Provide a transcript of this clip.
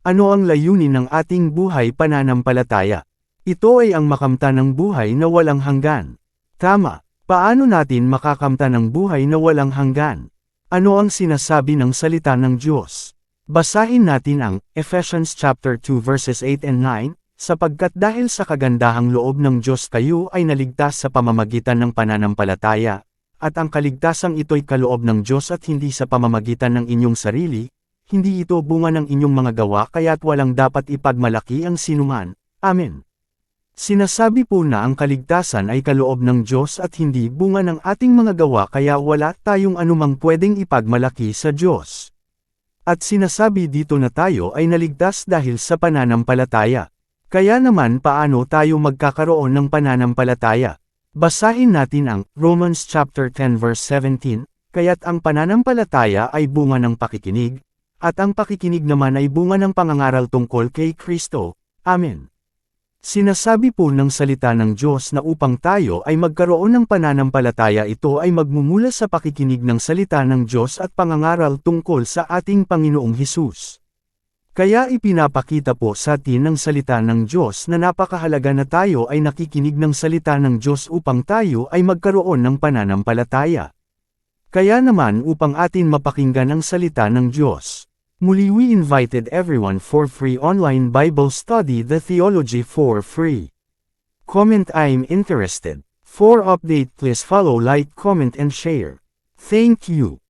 Ano ang layunin ng ating buhay pananampalataya? Ito ay ang makamta ng buhay na walang hanggan. Tama, paano natin makakamta ng buhay na walang hanggan? Ano ang sinasabi ng salita ng Diyos? Basahin natin ang Ephesians chapter 2 verses 8 and 9, sapagkat dahil sa kagandahang loob ng Diyos kayo ay naligtas sa pamamagitan ng pananampalataya, at ang kaligtasang ito'y kaloob ng Diyos at hindi sa pamamagitan ng inyong sarili, hindi ito bunga ng inyong mga gawa kaya't walang dapat ipagmalaki ang sinuman. Amen. Sinasabi po na ang kaligtasan ay kaloob ng Diyos at hindi bunga ng ating mga gawa kaya wala tayong anumang pwedeng ipagmalaki sa Diyos. At sinasabi dito na tayo ay naligtas dahil sa pananampalataya. Kaya naman paano tayo magkakaroon ng pananampalataya? Basahin natin ang Romans chapter 10 verse 17, kaya't ang pananampalataya ay bunga ng pakikinig, at ang pakikinig naman ay bunga ng pangangaral tungkol kay Kristo. Amen. Sinasabi po ng salita ng Diyos na upang tayo ay magkaroon ng pananampalataya ito ay magmumula sa pakikinig ng salita ng Diyos at pangangaral tungkol sa ating Panginoong Hesus. Kaya ipinapakita po sa atin ng salita ng Diyos na napakahalaga na tayo ay nakikinig ng salita ng Diyos upang tayo ay magkaroon ng pananampalataya. Kaya naman upang atin mapakinggan ang salita ng Diyos. Muli we invited everyone for free online Bible study the theology for free. Comment I'm interested. For update please follow like comment and share. Thank you.